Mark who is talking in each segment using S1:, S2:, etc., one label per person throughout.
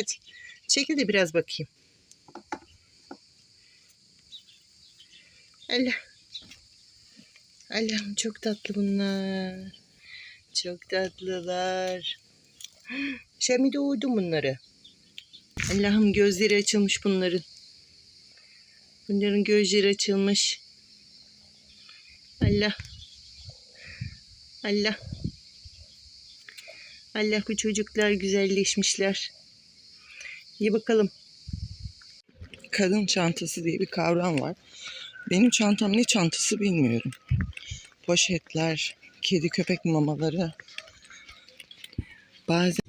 S1: Hadi çekil de biraz bakayım. Allah. Allah'ım çok tatlı bunlar. Çok tatlılar. Sen mi doğurdun bunları? Allah'ım gözleri açılmış bunların. Bunların gözleri açılmış. Allah. Allah. Allah bu çocuklar güzelleşmişler. İyi bakalım. Kadın çantası diye bir kavram var. Benim çantam ne çantası bilmiyorum. Poşetler, kedi köpek mamaları. Bazen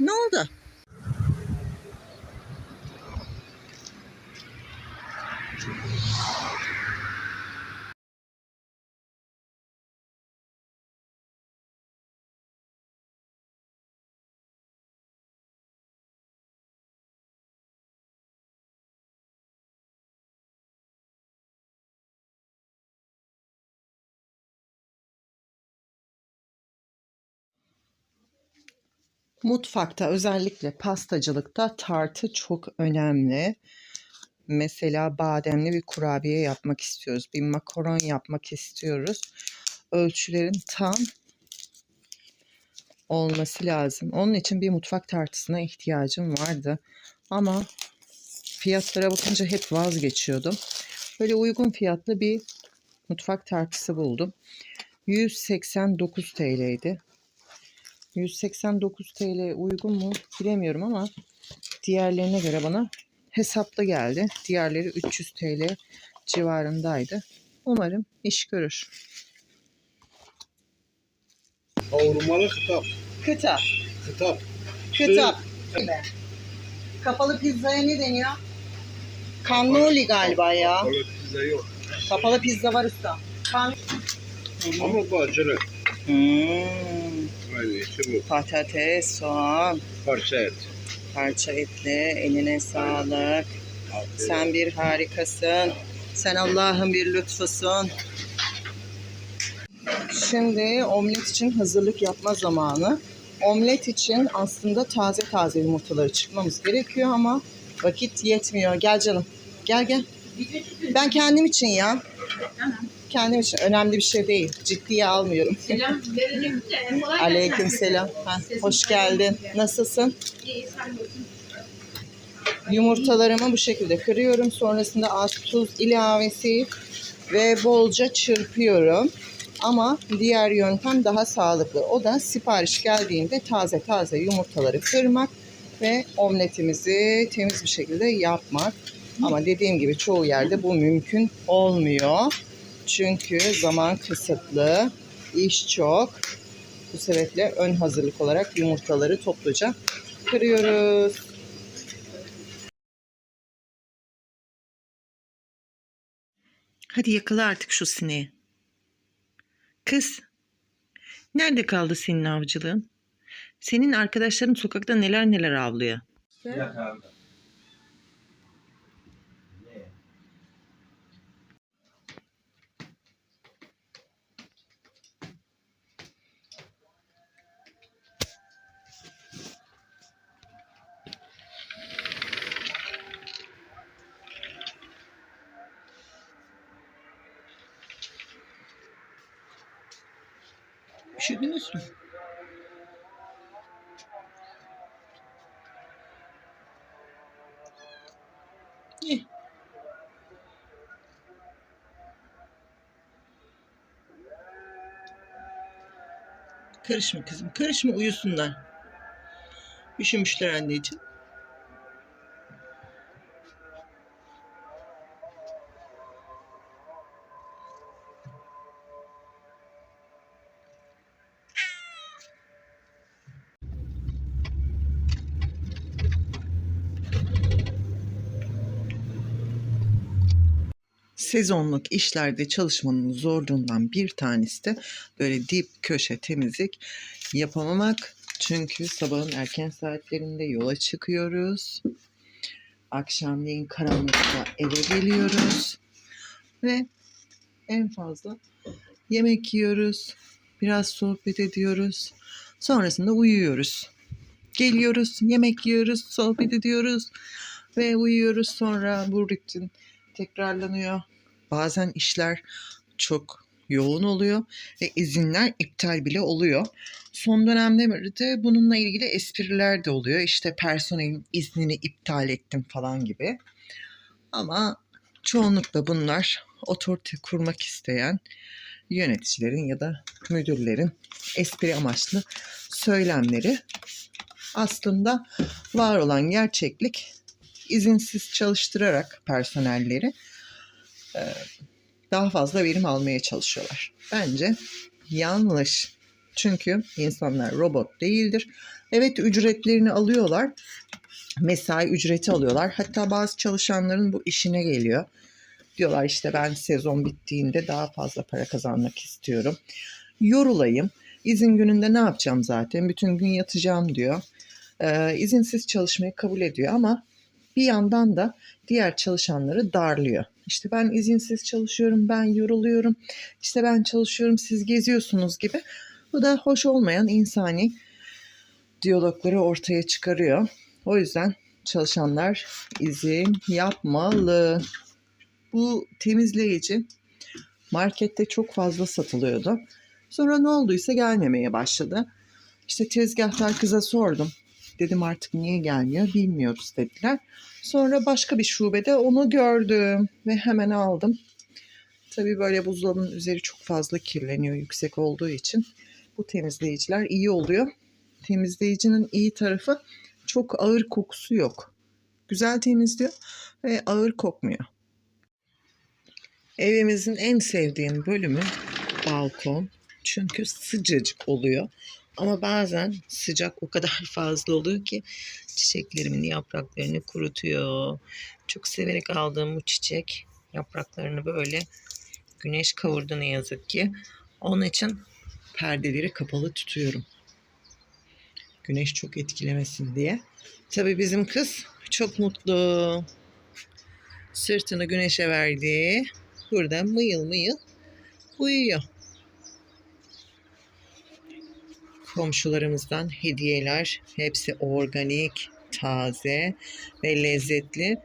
S1: Ne oldu? Mutfakta özellikle pastacılıkta tartı çok önemli. Mesela bademli bir kurabiye yapmak istiyoruz. Bir makaron yapmak istiyoruz. Ölçülerin tam olması lazım. Onun için bir mutfak tartısına ihtiyacım vardı. Ama fiyatlara bakınca hep vazgeçiyordum. Böyle uygun fiyatlı bir mutfak tartısı buldum. 189 TL'ydi. 189 TL uygun mu bilemiyorum ama diğerlerine göre bana hesaplı geldi. Diğerleri 300 TL civarındaydı. Umarım iş görür.
S2: Kavurmalı kitap.
S1: Kıta.
S2: Kitap.
S1: Kitap. Kapalı pizzaya ne deniyor? Cannoli galiba ya.
S2: Kapalı pizza yok.
S1: Kapalı pizza var usta. Kan
S2: Ama bacını.
S1: Hmm,
S2: Aynı
S1: patates, soğan,
S2: Parça et.
S1: parça etli, eline sağlık. Sen bir harikasın. Sen Allah'ın bir lütfusun. Şimdi omlet için hazırlık yapma zamanı. Omlet için aslında taze taze yumurtaları çıkmamız gerekiyor ama vakit yetmiyor. Gel canım. Gel gel. Ben kendim için ya. Kendim için önemli bir şey değil. Ciddiye almıyorum.
S3: Selam verelim de. Kolay
S1: Aleyküm selam. Ha, hoş geldin. Nasılsın?
S3: İyi, sen nasılsın?
S1: Yumurtalarımı bu şekilde kırıyorum. Sonrasında az tuz ilavesi ve bolca çırpıyorum. Ama diğer yöntem daha sağlıklı. O da sipariş geldiğinde taze taze yumurtaları kırmak ve omletimizi temiz bir şekilde yapmak. Ama dediğim gibi çoğu yerde bu mümkün olmuyor. Çünkü zaman kısıtlı, iş çok. Bu sebeple ön hazırlık olarak yumurtaları topluca kırıyoruz. Hadi yakala artık şu sineği. Kız, nerede kaldı senin avcılığın? Senin arkadaşların sokakta neler neler avlıyor. Üşüdünüz İyi. Karışma kızım, karışma uyusunlar. Üşümüşler anneciğim. Sezonluk işlerde çalışmanın zorluğundan bir tanesi de böyle dip köşe temizlik yapamamak. Çünkü sabahın erken saatlerinde yola çıkıyoruz. Akşamleyin karanlıkta eve geliyoruz. Ve en fazla yemek yiyoruz. Biraz sohbet ediyoruz. Sonrasında uyuyoruz. Geliyoruz, yemek yiyoruz, sohbet ediyoruz ve uyuyoruz. Sonra bu rutin tekrarlanıyor. Bazen işler çok yoğun oluyor ve izinler iptal bile oluyor. Son dönemde bununla ilgili espriler de oluyor. İşte personelin iznini iptal ettim falan gibi. Ama çoğunlukla bunlar otorite kurmak isteyen yöneticilerin ya da müdürlerin espri amaçlı söylemleri. Aslında var olan gerçeklik izinsiz çalıştırarak personelleri daha fazla verim almaya çalışıyorlar. Bence yanlış. Çünkü insanlar robot değildir. Evet ücretlerini alıyorlar. Mesai ücreti alıyorlar. Hatta bazı çalışanların bu işine geliyor. Diyorlar işte ben sezon bittiğinde daha fazla para kazanmak istiyorum. Yorulayım. İzin gününde ne yapacağım zaten? Bütün gün yatacağım diyor. Ee, izinsiz çalışmayı kabul ediyor ama bir yandan da diğer çalışanları darlıyor. İşte ben izinsiz çalışıyorum, ben yoruluyorum, işte ben çalışıyorum, siz geziyorsunuz gibi. Bu da hoş olmayan insani diyalogları ortaya çıkarıyor. O yüzden çalışanlar izin yapmalı. Bu temizleyici markette çok fazla satılıyordu. Sonra ne olduysa gelmemeye başladı. İşte tezgahtar kıza sordum. Dedim artık niye gelmiyor bilmiyoruz dediler. Sonra başka bir şubede onu gördüm ve hemen aldım. Tabii böyle buzdolabının üzeri çok fazla kirleniyor yüksek olduğu için bu temizleyiciler iyi oluyor. Temizleyicinin iyi tarafı çok ağır kokusu yok. Güzel temizliyor ve ağır kokmuyor. Evimizin en sevdiğim bölümü balkon. Çünkü sıcacık oluyor. Ama bazen sıcak o kadar fazla oluyor ki çiçeklerimin yapraklarını kurutuyor. Çok severek aldığım bu çiçek yapraklarını böyle güneş kavurdu ne yazık ki. Onun için perdeleri kapalı tutuyorum. Güneş çok etkilemesin diye. Tabii bizim kız çok mutlu. Sırtını güneşe verdi. Burada mıyıl mıyıl uyuyor. Komşularımızdan hediyeler. Hepsi organik, taze ve lezzetli.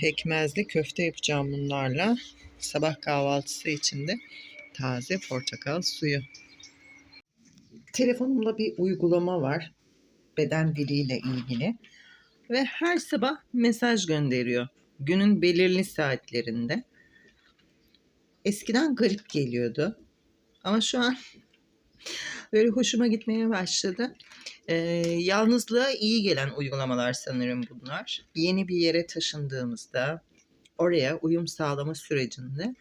S1: Pekmezli köfte yapacağım bunlarla. Sabah kahvaltısı için de taze portakal suyu. Telefonumda bir uygulama var. Beden diliyle ilgili. Ve her sabah mesaj gönderiyor. Günün belirli saatlerinde. Eskiden garip geliyordu. Ama şu an böyle hoşuma gitmeye başladı. Ee, yalnızlığa iyi gelen uygulamalar sanırım bunlar. Yeni bir yere taşındığımızda oraya uyum sağlama sürecinde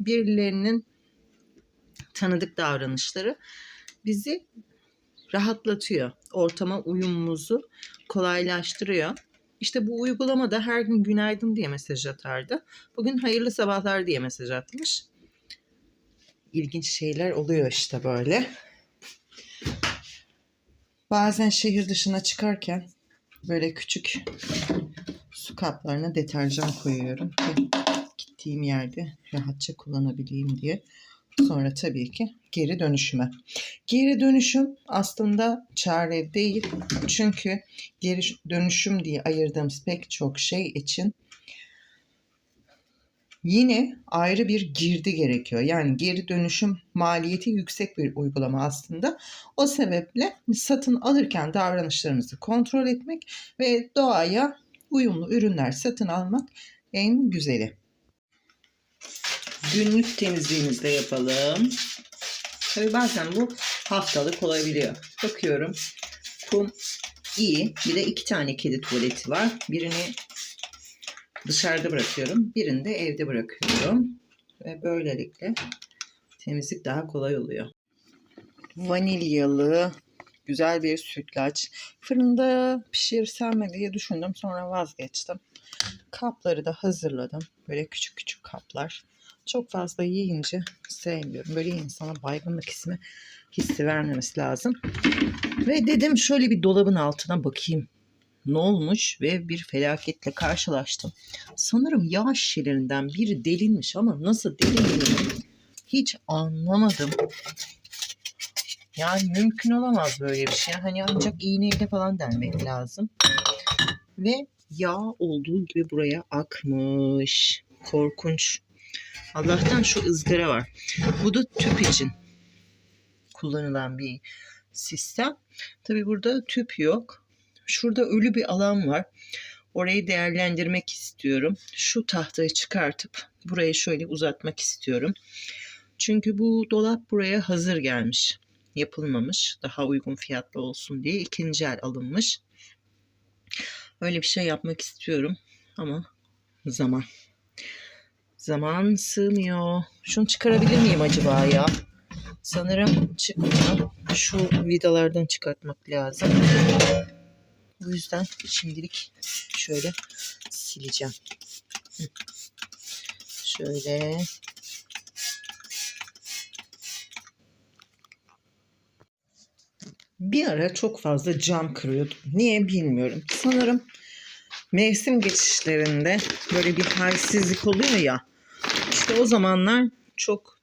S1: birilerinin tanıdık davranışları bizi rahatlatıyor. Ortama uyumumuzu kolaylaştırıyor. İşte bu uygulamada her gün günaydın diye mesaj atardı. Bugün hayırlı sabahlar diye mesaj atmış. İlginç şeyler oluyor işte böyle. Bazen şehir dışına çıkarken böyle küçük su kaplarına deterjan koyuyorum ki gittiğim yerde rahatça kullanabileyim diye. Sonra tabii ki geri dönüşüme. Geri dönüşüm aslında çare değil. Çünkü geri dönüşüm diye ayırdığımız pek çok şey için yine ayrı bir girdi gerekiyor. Yani geri dönüşüm maliyeti yüksek bir uygulama aslında. O sebeple satın alırken davranışlarımızı kontrol etmek ve doğaya uyumlu ürünler satın almak en güzeli. Günlük temizliğimizi de yapalım. Tabii bazen bu haftalık olabiliyor. Bakıyorum kum iyi. Bir de iki tane kedi tuvaleti var. Birini dışarıda bırakıyorum. Birini de evde bırakıyorum. Ve böylelikle temizlik daha kolay oluyor. Vanilyalı güzel bir sütlaç. Fırında pişirsem mi diye düşündüm. Sonra vazgeçtim. Kapları da hazırladım. Böyle küçük küçük kaplar. Çok fazla yiyince sevmiyorum. Böyle insana baygınlık hissi, hissi vermemesi lazım. Ve dedim şöyle bir dolabın altına bakayım. Ne olmuş ve bir felaketle karşılaştım. Sanırım yağ şişelerinden biri delinmiş ama nasıl delindiğini hiç anlamadım. Yani mümkün olamaz böyle bir şey. Hani ancak iğneyle falan delmek lazım. Ve yağ olduğu gibi buraya akmış. Korkunç. Allah'tan şu ızgara var. Bu da tüp için kullanılan bir sistem. Tabi burada tüp yok. Şurada ölü bir alan var. Orayı değerlendirmek istiyorum. Şu tahtayı çıkartıp burayı şöyle uzatmak istiyorum. Çünkü bu dolap buraya hazır gelmiş. Yapılmamış. Daha uygun fiyatlı olsun diye ikinci el alınmış. Öyle bir şey yapmak istiyorum ama zaman. Zaman sığmıyor. Şunu çıkarabilir miyim acaba ya? Sanırım çıkmıyor. Şu vidalardan çıkartmak lazım. O yüzden şimdilik şöyle sileceğim. Şöyle. Bir ara çok fazla cam kırıyordum. Niye bilmiyorum. Sanırım mevsim geçişlerinde böyle bir halsizlik oluyor ya. İşte o zamanlar çok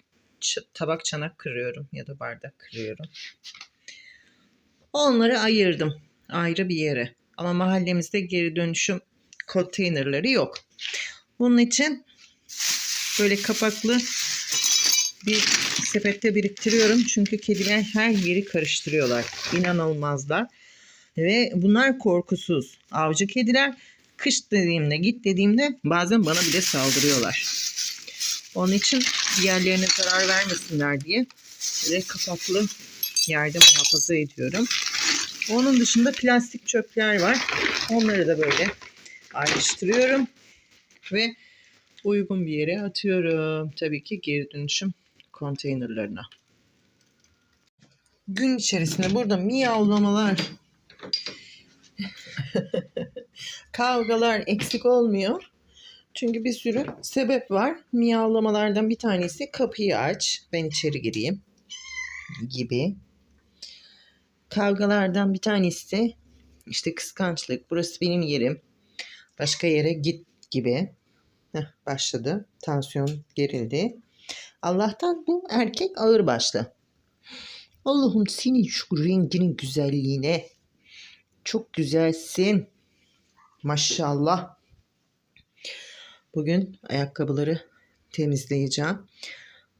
S1: tabak çanak kırıyorum ya da bardak kırıyorum. Onları ayırdım ayrı bir yere. Ama mahallemizde geri dönüşüm konteynerleri yok. Bunun için böyle kapaklı bir sepette biriktiriyorum. Çünkü kediler her yeri karıştırıyorlar. İnanılmazlar. Ve bunlar korkusuz. Avcı kediler kış dediğimde git dediğimde bazen bana bile saldırıyorlar. Onun için diğerlerine zarar vermesinler diye ve kapaklı yerde muhafaza ediyorum. Onun dışında plastik çöpler var. Onları da böyle ayrıştırıyorum ve uygun bir yere atıyorum. Tabii ki geri dönüşüm konteynerlarına. Gün içerisinde burada miyavlamalar, kavgalar eksik olmuyor. Çünkü bir sürü sebep var. Miyavlamalardan bir tanesi kapıyı aç, ben içeri gireyim gibi. Kavgalardan bir tanesi işte kıskançlık, burası benim yerim, başka yere git gibi. Heh, başladı. Tansiyon gerildi. Allah'tan bu erkek ağır başlı. Allah'ım senin şu renginin güzelliğine. Çok güzelsin. Maşallah. Bugün ayakkabıları temizleyeceğim.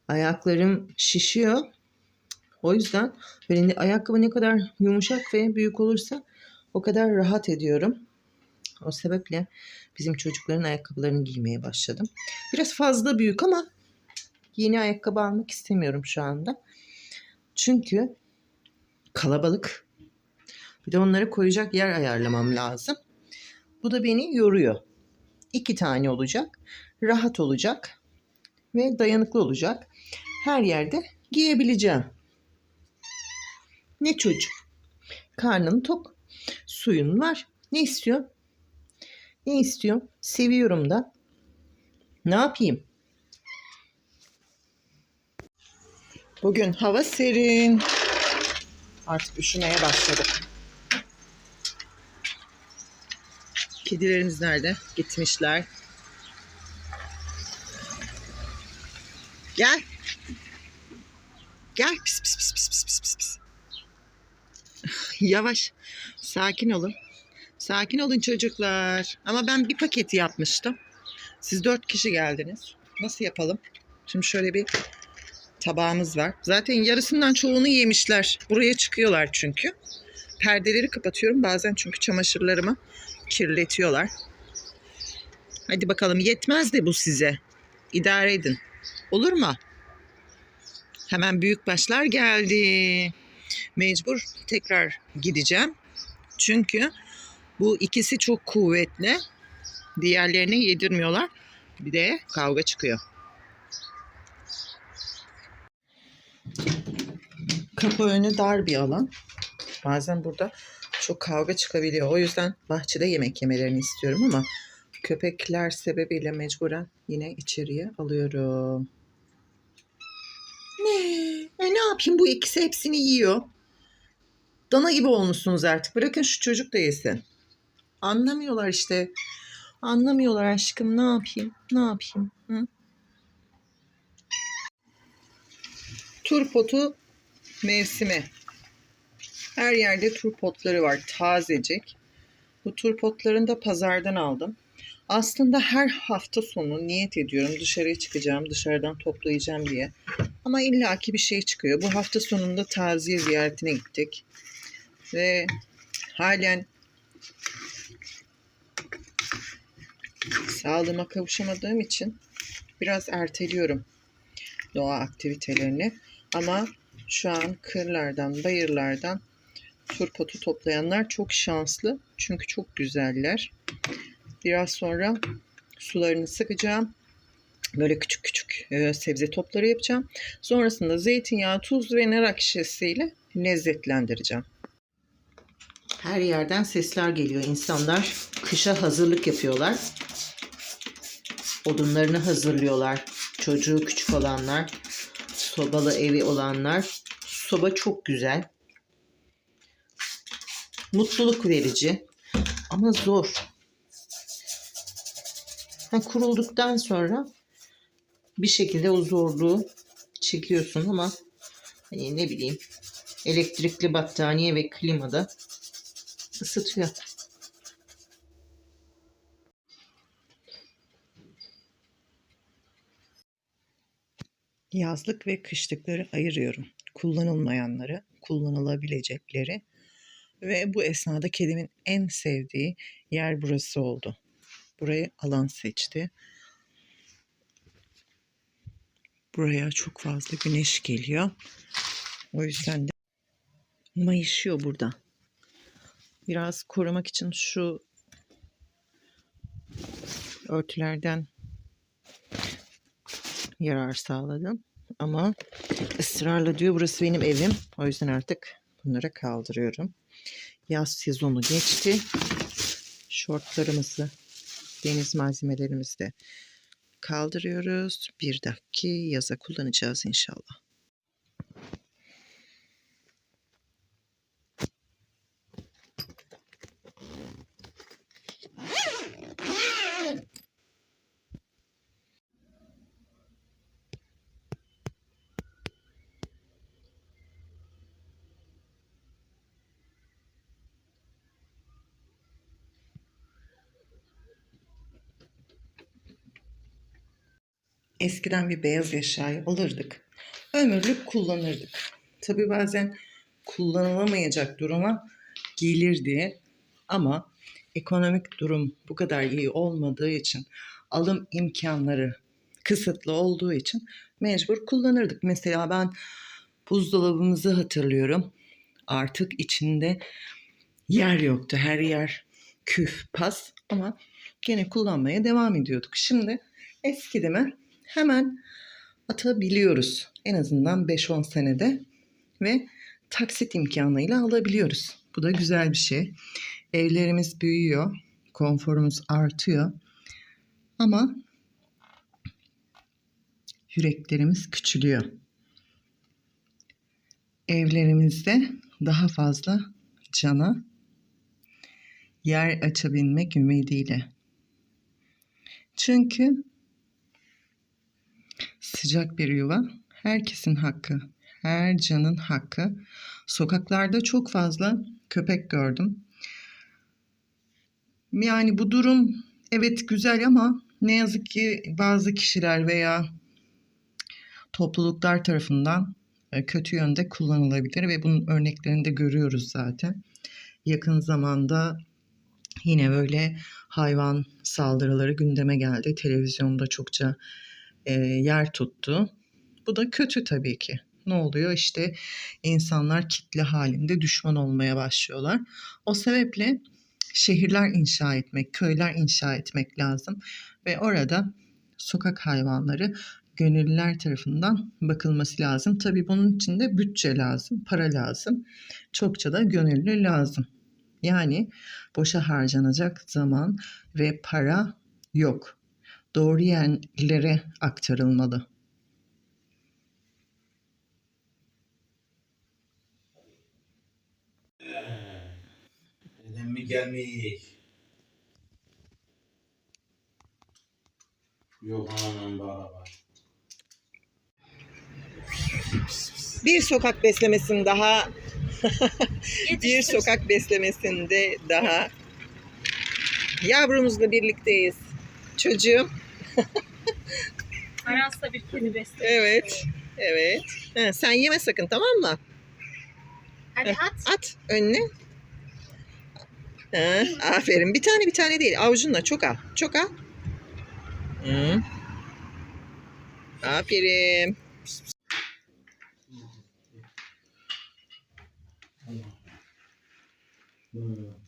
S1: Ayaklarım şişiyor. O yüzden böyle ayakkabı ne kadar yumuşak ve büyük olursa o kadar rahat ediyorum. O sebeple bizim çocukların ayakkabılarını giymeye başladım. Biraz fazla büyük ama yeni ayakkabı almak istemiyorum şu anda. Çünkü kalabalık. Bir de onları koyacak yer ayarlamam lazım. Bu da beni yoruyor. İki tane olacak. Rahat olacak. Ve dayanıklı olacak. Her yerde giyebileceğim. Ne çocuk? Karnın tok. Suyun var. Ne istiyor? Ne istiyor? Seviyorum da. Ne yapayım? Bugün hava serin. Artık üşümeye başladık. Kedilerimiz nerede? Gitmişler. Gel. Gel. Pis pis pis pis pis pis pis. Yavaş. Sakin olun. Sakin olun çocuklar. Ama ben bir paketi yapmıştım. Siz dört kişi geldiniz. Nasıl yapalım? Şimdi şöyle bir tabağımız var. Zaten yarısından çoğunu yemişler. Buraya çıkıyorlar çünkü. Perdeleri kapatıyorum bazen çünkü çamaşırlarımı kirletiyorlar. Hadi bakalım yetmez de bu size. İdare edin. Olur mu? Hemen büyük başlar geldi. Mecbur tekrar gideceğim. Çünkü bu ikisi çok kuvvetli. Diğerlerine yedirmiyorlar. Bir de kavga çıkıyor. Kapı önü dar bir alan. Bazen burada çok kavga çıkabiliyor. O yüzden bahçede yemek yemelerini istiyorum ama köpekler sebebiyle mecburen yine içeriye alıyorum. Ne? E ne yapayım bu ikisi hepsini yiyor. Dana gibi olmuşsunuz artık. Bırakın şu çocuk da yesin. Anlamıyorlar işte. Anlamıyorlar aşkım. Ne yapayım? Ne yapayım? Hı? Turpotu mevsimi. Her yerde turpotları var. Tazecik. Bu turpotlarını da pazardan aldım. Aslında her hafta sonu niyet ediyorum dışarıya çıkacağım, dışarıdan toplayacağım diye. Ama illaki bir şey çıkıyor. Bu hafta sonunda taziye ziyaretine gittik. Ve halen sağlığıma kavuşamadığım için biraz erteliyorum doğa aktivitelerini. Ama şu an kırlardan, bayırlardan turpotu toplayanlar çok şanslı. Çünkü çok güzeller. Biraz sonra sularını sıkacağım. Böyle küçük küçük e, sebze topları yapacağım. Sonrasında zeytinyağı, tuz ve nar şişesiyle lezzetlendireceğim. Her yerden sesler geliyor. İnsanlar kışa hazırlık yapıyorlar. Odunlarını hazırlıyorlar. Çocuğu küçük olanlar, sobalı evi olanlar. Soba çok güzel. Mutluluk verici ama zor. Ha, kurulduktan sonra bir şekilde o zorluğu çekiyorsun ama hani ne bileyim elektrikli battaniye ve klimada ısıtıyor. Yazlık ve kışlıkları ayırıyorum. Kullanılmayanları, kullanılabilecekleri ve bu esnada kedimin en sevdiği yer burası oldu. Burayı alan seçti. Buraya çok fazla güneş geliyor. O yüzden de mayışıyor burada. Biraz korumak için şu örtülerden yarar sağladım. Ama ısrarla diyor burası benim evim. O yüzden artık bunları kaldırıyorum. Yaz sezonu geçti. Şortlarımızı, deniz malzemelerimizi de kaldırıyoruz. Bir dahaki yaza kullanacağız inşallah. Eskiden bir beyaz eşyayı alırdık. Ömürlük kullanırdık. Tabii bazen kullanılamayacak duruma gelirdi. Ama ekonomik durum bu kadar iyi olmadığı için alım imkanları kısıtlı olduğu için mecbur kullanırdık. Mesela ben buzdolabımızı hatırlıyorum. Artık içinde yer yoktu. Her yer küf, pas ama gene kullanmaya devam ediyorduk. Şimdi eskidi mi hemen atabiliyoruz. En azından 5-10 senede ve taksit imkanıyla alabiliyoruz. Bu da güzel bir şey. Evlerimiz büyüyor, konforumuz artıyor. Ama yüreklerimiz küçülüyor. Evlerimizde daha fazla cana yer açabilmek ümidiyle. Çünkü sıcak bir yuva herkesin hakkı, her canın hakkı. Sokaklarda çok fazla köpek gördüm. Yani bu durum evet güzel ama ne yazık ki bazı kişiler veya topluluklar tarafından e, kötü yönde kullanılabilir ve bunun örneklerini de görüyoruz zaten. Yakın zamanda yine böyle hayvan saldırıları gündeme geldi. Televizyonda çokça e, yer tuttu. Bu da kötü tabii ki. Ne oluyor? İşte insanlar kitle halinde düşman olmaya başlıyorlar. O sebeple şehirler inşa etmek, köyler inşa etmek lazım ve orada sokak hayvanları gönüllüler tarafından bakılması lazım. Tabii bunun için de bütçe lazım, para lazım. Çokça da gönüllü lazım. Yani boşa harcanacak zaman ve para Yok. Doğru yerlere aktarılmalı.
S4: Neden mi gelmiş? Yok anam baba.
S1: Bir sokak beslemesinin daha bir sokak beslemesinde daha yavrumuzla birlikteyiz. Çocuğum.
S3: Aras'ta bir kedi besliyor.
S1: Evet. Evet. Ha, sen yeme sakın tamam mı?
S3: Hadi at.
S1: At önüne. Ha, aferin. Bir tane bir tane değil. Avucunla çok al. Çok al. Hı. Aferin. Ne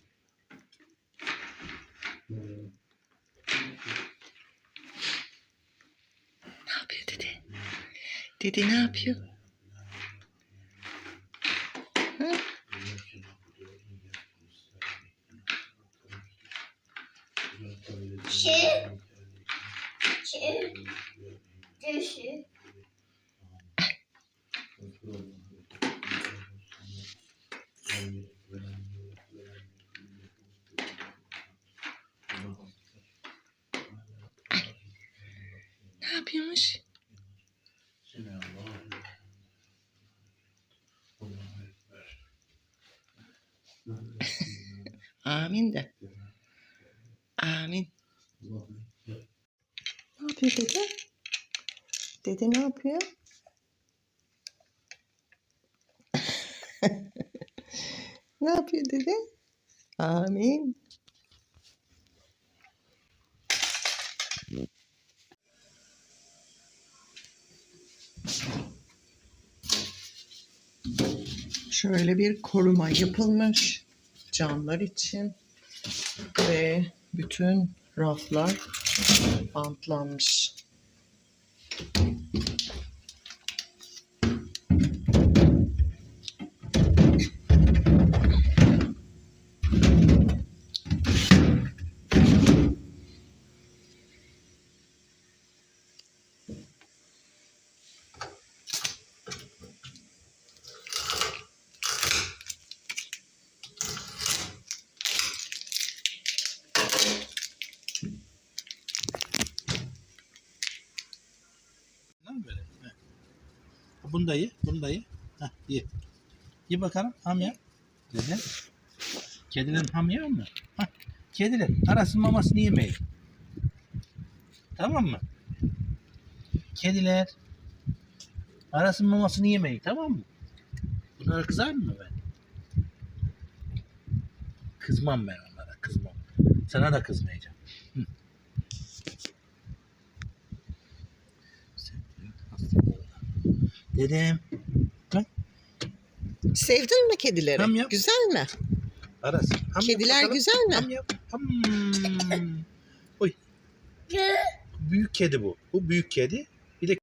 S1: Dede ne yapıyor? Ha?
S5: Şey, şey, düşü.
S1: Ne yapıyormuş? Amin de. Amin. Ne yapıyor dede? Dede ne yapıyor? ne yapıyor dede? Amin. Şöyle bir koruma yapılmış camlar için ve bütün raflar bantlanmış.
S4: Bunu da ye, bunu da ye. Heh, ye. Ye bakalım, ham yap. Dede. Kedilerin ham yer mi? Kediler arasın mamasını yemeyin. Tamam mı? Kediler arasın mamasını yemeyin, tamam mı? Bunlara kızar mı ben? Kızmam ben onlara, kızmam. Sana da kızmayacağım. Hı. Sen hasta Dedem.
S1: Sevdin mi kedileri?
S4: Tam yap.
S1: Güzel mi?
S4: Aras. ham yap
S1: Kediler
S4: bakalım.
S1: güzel mi?
S4: Ham yap. Ham. Oy. Büyük kedi bu. Bu büyük kedi. Bir de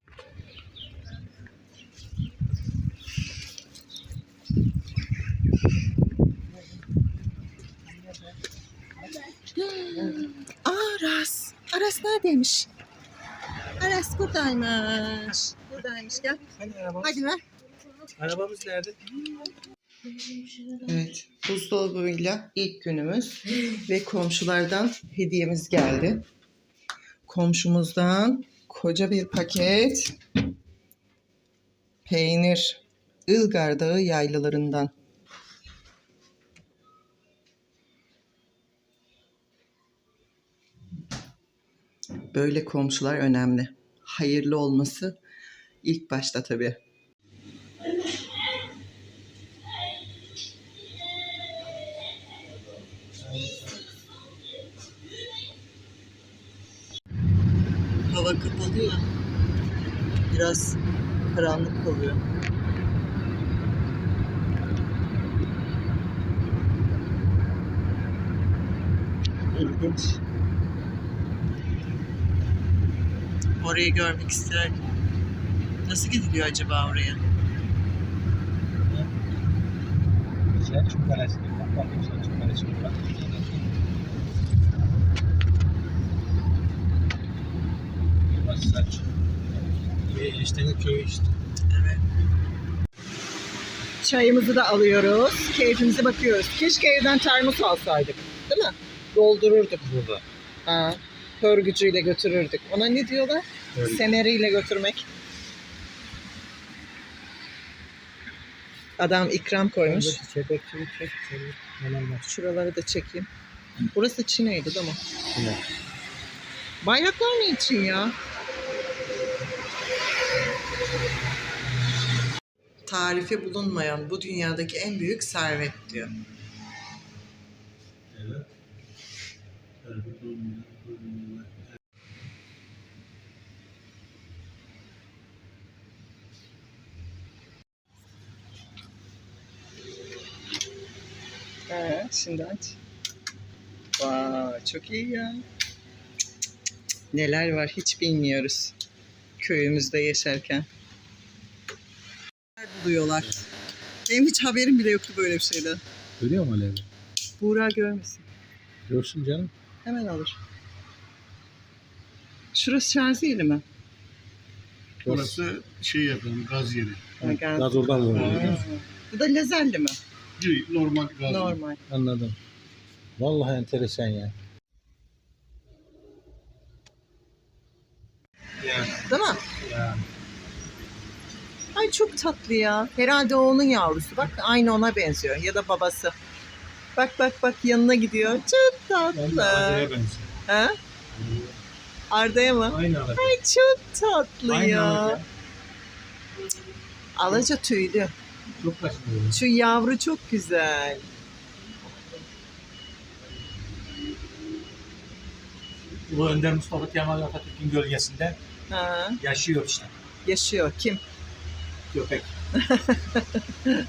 S1: Aras. Aras neredeymiş? Aras buradaymış. Buradaymış gel.
S4: hani arabamız,
S1: Hadi ver.
S4: arabamız nerede?
S1: Evet. Buzdolabıyla ilk günümüz ve komşulardan hediyemiz geldi. Komşumuzdan koca bir paket peynir Ilgar Dağı yaylalarından. Böyle komşular önemli. Hayırlı olması ilk başta tabii. Hava kapalı ya. Biraz karanlık kalıyor. İlginç. Orayı görmek isterdim. Nasıl gidiliyor acaba oraya?
S4: Selçuk Kalesi. Selçuk Kalesi. Ve eniştenin köyü işte.
S1: Çayımızı da alıyoruz. Keyfimize bakıyoruz. Keşke evden termos alsaydık. Değil mi? Doldururduk.
S4: Burada.
S1: Ha, hörgücüyle götürürdük. Ona ne diyorlar?
S4: Hörgücü.
S1: Seneriyle götürmek. Adam ikram koymuş.
S4: Çek.
S1: Şuraları da çekeyim. Burası Çin'eydi değil mi?
S4: Şuna.
S1: Bayraklar ne için ya? Tarifi bulunmayan bu dünyadaki en büyük servet diyor.
S4: Evet.
S1: Evet, şimdi aç. Vay, çok iyi ya. Neler var hiç bilmiyoruz. Köyümüzde yaşarken. Neler buluyorlar. Benim hiç haberim bile yoktu böyle bir şeyden.
S4: Görüyor musun Alevi?
S1: Buğra görmesin.
S4: Görsün canım.
S1: Hemen alır. Şurası Şerziyeli mi?
S2: Burası şey yapalım gaz yeri.
S1: Ha, gel.
S4: Gaz oradan vuruyor.
S1: Bu da lazerli mi?
S2: Normal gaz.
S1: Normal.
S4: Anladım. Vallahi enteresan ya. Ya,
S1: Değil mi?
S4: ya.
S1: Ay çok tatlı ya. Herhalde onun yavrusu. Bak aynı ona benziyor. Ya da babası. Bak bak bak yanına gidiyor. Çok tatlı.
S4: Arda'ya benziyor.
S1: Ha? Arda'ya mı?
S4: Aynı Arda.
S1: Ay çok tatlı
S4: Aynı
S1: ya.
S4: Arda.
S1: Alaca tüylü.
S4: Çok kaçmıyor.
S1: Şu yavru çok güzel.
S4: Bu Önder Mustafa Kemal Atatürk'ün gölgesinde
S1: Ha,
S4: yaşıyor işte.
S1: yaşıyor. Kim?
S4: Köpek.